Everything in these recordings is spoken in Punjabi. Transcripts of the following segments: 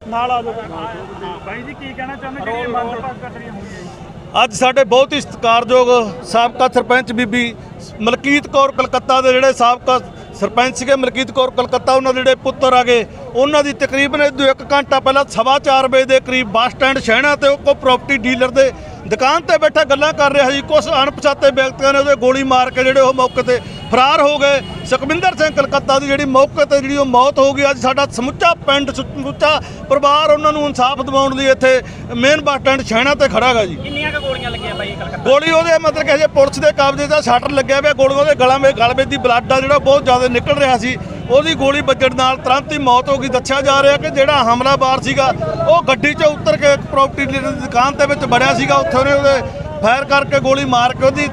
ਨਾਲ ਆ ਜਾਓ। ਬਾਈ ਜੀ ਕੀ ਕਹਿਣਾ ਚਾਹੁੰਦੇ ਜਿਹੜੀਆਂ ਮੰਗ ਘਟੜੀਆਂ ਹੋਈਆਂ ਅੱਜ ਸਾਡੇ ਬਹੁਤ ਹੀ ਸਤਿਕਾਰਯੋਗ ਸਾਬਕਾ ਸਰਪੰਚ ਬੀਬੀ ਮਲਕੀਤ ਕੌਰ ਕਲਕੱਤਾ ਦੇ ਜਿਹੜੇ ਸਾਬਕਾ ਸਰਪੰਚ ਸੀਗੇ ਮਲਕੀਤ ਕੌਰ ਕਲਕੱਤਾ ਉਹਨਾਂ ਦੇ ਜਿਹੜੇ ਪੁੱਤਰ ਆਗੇ ਉਹਨਾਂ ਦੀ ਤਕਰੀਬਨ ਤੋਂ ਇੱਕ ਘੰਟਾ ਪਹਿਲਾਂ ਸਵਾ ਚਾਰ ਵਜੇ ਦੇ ਕਰੀਬ ਬੱਸ ਸਟੈਂਡ ਸ਼ਹਿਣਾ ਤੇ ਉਹ ਕੋ ਪ੍ਰਾਪਰਟੀ ਡੀਲਰ ਦੇ ਦੁਕਾਨ ਤੇ ਬੈਠਾ ਗੱਲਾਂ ਕਰ ਰਿਹਾ ਸੀ। ਕੁਝ ਅਣਪਛਾਤੇ ਵਿਅਕਤੀਆਂ ਨੇ ਉਹਦੇ ਗੋਲੀ ਮਾਰ ਕੇ ਜਿਹੜੇ ਉਹ ਮੌਕੇ ਤੇ ਫਰਾਰ ਹੋ ਗਏ। ਸੁਖਵਿੰਦਰ ਸਿੰਘ ਕਲਕੱਤਾ ਦੀ ਜਿਹੜੀ ਮੌਕੇ ਤੇ ਜਿਹੜੀ ਉਹ ਮੌਤ ਹੋ ਗਈ। ਅੱਜ ਸਾਡਾ ਸਮੁੱਚਾ ਪਿੰਡ ਸਮੁੱਚਾ ਪਰਿਵਾਰ ਉਹਨਾਂ ਨੂੰ ਇਨਸਾਫ ਦਿਵਾਉਣ ਲਈ ਇੱਥੇ ਮੇਨ ਬੱਸ ਸਟੈਂਡ ਸ਼ਹਿਣਾ ਤੇ ਖੜਾ ਗਾ ਜੀ। ਕਿੰਨੀਆਂ ਕੁ ਗੋਲੀਆਂ ਲੱਗੀਆਂ ਬਾਈ ਕਲਕੱਤਾ? ਗੋਲੀ ਉਹਦੇ ਮਤਲਬ ਕਿ ਹਜੇ ਪੁਲਿਸ ਦੇ ਕਬਜ਼ੇ ਦਾ ਸ਼ਟਰ ਲੱਗਿਆ ਪਿਆ। ਗੋਲੀ ਉਹਦੇ ਗਲਾਂ ਵਿੱਚ ਗਲ ਵਿੱਚ ਦੀ ਬਲੱਡ ਆ ਜਿਹੜਾ ਬਹੁਤ ਜ਼ਿਆਦਾ ਨਿਕਲ ਰਿਹਾ ਸੀ। ਉਹਦੀ ਗੋਲੀ ਵੱਜਣ ਨਾਲ ਤੁਰੰਤ ਹੀ ਮੌਤ ਹੋ ਗਈ। ਦੱਸਿਆ ਜਾ ਰਿਹਾ ਕਿ ਜਿਹੜਾ ਹਮਲਾਵਰ ਸੀਗਾ ਉਹ ਗੱਡੀ 'ਚੋਂ ਉਤਰ ਕੇ ਇੱਕ ਪ੍ਰਾਪਰਟੀ ਡੀਲਰ ਦੀ ਦੁਕਾਨ ਦੇ ਵਿੱਚ ਵੜਿਆ ਸੀਗਾ। ਉੱਥੇ ਉਹਨੇ ਉਹਦੇ ਫਾਇਰ ਕਰਕੇ ਗੋਲੀ ਮਾਰ ਕੇ ਉਹਦੀ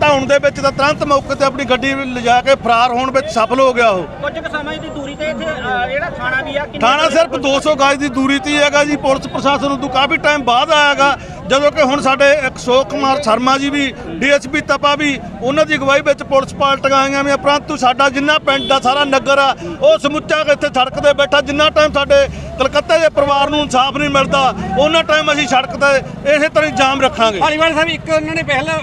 ਧੌਣ ਦੇ ਵਿੱਚ ਤਾਂ ਤੁਰੰਤ ਮੌਕੇ ਤੇ ਆਪਣੀ ਗੱਡੀ ਲਿਜਾ ਕੇ ਫਰਾਰ ਹੋਣ ਵਿੱਚ ਸਫਲ ਹੋ ਗਿਆ ਉਹ। ਕੁਝ ਕੁ ਸਮੇਂ ਦੀ ਦੂਰੀ ਤੇ ਇੱਥੇ ਅਹ, ਜਿਹੜਾ ਥਾਣਾ ਵੀ ਆ ਕਿੰਨੀ ਥਾਣਾ ਸਿਰਫ 200 ਗਜ ਦੀ ਦੂਰੀ ਤੇ ਹੀ ਹੈਗਾ ਜੀ। ਪੁਲਿਸ ਪ੍ਰਸ਼ਾਸਨ ਉਦੋਂ ਕਾਫੀ ਟਾਈਮ ਬਾਅਦ ਆਇਆਗਾ। ਜਦੋਂ ਕਿ ਹੁਣ ਸਾਡੇ ਅਸ਼ੋਕ ਕੁਮਾਰ ਸ਼ਰਮਾ ਜੀ ਵੀ ਡੀਐਸਪੀ ਤਪਾ ਵੀ ਉਹਨਾਂ ਦੀ ਅਗਵਾਈ ਵਿੱਚ ਪੁਲਿਸ ਪਾਰਟੀਆਂ ਆਈਆਂ ਵੀ ਪਰੰਤੂ ਸਾਡਾ ਜਿੰਨਾ ਪਿੰਡ ਦਾ ਸਾਰਾ ਨਗਰ ਆ ਉਹ ਸਮੁੱਚਾ ਇੱਥੇ ਸੜਕ ਤੇ ਬੈਠਾ ਜਿੰਨਾ ਟਾਈਮ ਸਾਡੇ ਕਲਕੱਤੇ ਦੇ ਪਰਿਵਾਰ ਨੂੰ ਇਨਸਾਫ ਨਹੀਂ ਮਿਲਦਾ ਉਹਨਾਂ ਟਾਈਮ ਅਸੀਂ ਸੜਕ ਤੇ ਇਸੇ ਤਰ੍ਹਾਂ ਹੀ ਜਾਮ ਰੱਖਾਂਗੇ। ਧਾਲੀਵਾਲ ਸਾਹਿਬ ਇੱਕ ਉਹਨਾਂ ਨੇ ਪਹਿਲਾਂ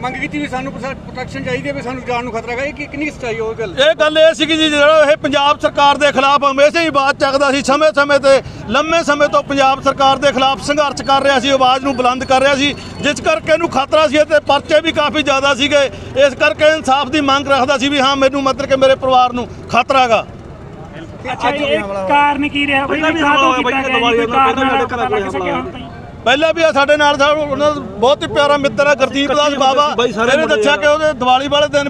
ਮੰਗ ਕੀਤੀ ਵੀ ਸਾਨੂੰ ਪ੍ਰੋਟੈਕਸ਼ਨ ਚਾਹੀਦੀ ਹੈ ਵੀ ਸਾਨੂੰ ਜਾਨ ਨੂੰ ਖਤਰਾ ਹੈਗਾ ਇਹ ਕਿ- ਕਿੰਨੀ ਸੱਚਾਈ ਉਹ ਗੱਲ? ਇਹ ਗੱਲ ਇਹ ਸੀਗੀ ਜੀ ਜਿਹੜਾ ਇਹ ਪੰਜਾਬ ਸਰਕਾਰ ਦੇ ਖਿਲਾਫ ਹਮੇਸ਼ਾ ਹੀ ਆਵਾਜ਼ ਚੱਕਦਾ ਸੀ ਸਮੇਂ-ਸਮੇਂ ਤੇ ਲੰਮੇ ਸਮੇਂ ਤੋਂ ਪੰਜਾਬ ਸਰਕਾਰ ਦੇ ਖਿਲਾਫ ਸੰਘਰਸ਼ ਕਰ ਰਿਹਾ ਸੀ ਆਵਾਜ਼ ਨੂੰ ਬੁਲੰਦ ਕਰ ਰਿਹਾ ਸੀ ਜਿਸ ਕਰਕੇ ਇਹਨੂੰ ਖਤਰਾ ਸੀ ਤੇ ਪਰਚੇ ਵੀ ਕਾਫੀ ਜ਼ਿਆਦਾ ਸੀਗੇ। ਇਸ ਕਰਕੇ ਇਨਸਾਫ ਦੀ ਮੰਗ ਰੱਖਦਾ ਸੀ ਵੀ ਹਾਂ ਮੈਨੂੰ ਮਤਲਬ ਕਿ ਮੇਰੇ ਪਰਿਵਾਰ ਨੂੰ ਖਤਰਾ ਹੈਗਾ। ਅੱਛਾ ਇਹ ਕਾਰਨ ਕੀ ਰਿਹਾ? ਬਈ ਵੀ ਕੀਤਾ ਗਿਆ ਪਹਿਲਾਂ ਵੀ ਆ ਸਾਡੇ ਨਾਲ ਸਾਹਿਬ ਉਹਨਾਂ ਦਾ ਬਹੁਤ ਹੀ ਪਿਆਰਾ ਮਿੱਤਰ ਹੈ ਗੁਰਦੀਪ ਦਾਸ ਬਾਬਾ। ਇਹਨੇ ਦੱਸਿਆ ਕਿ ਉਹਦੇ ਦੀਵਾਲੀ ਵਾਲੇ ਦਿਨ ਵੀ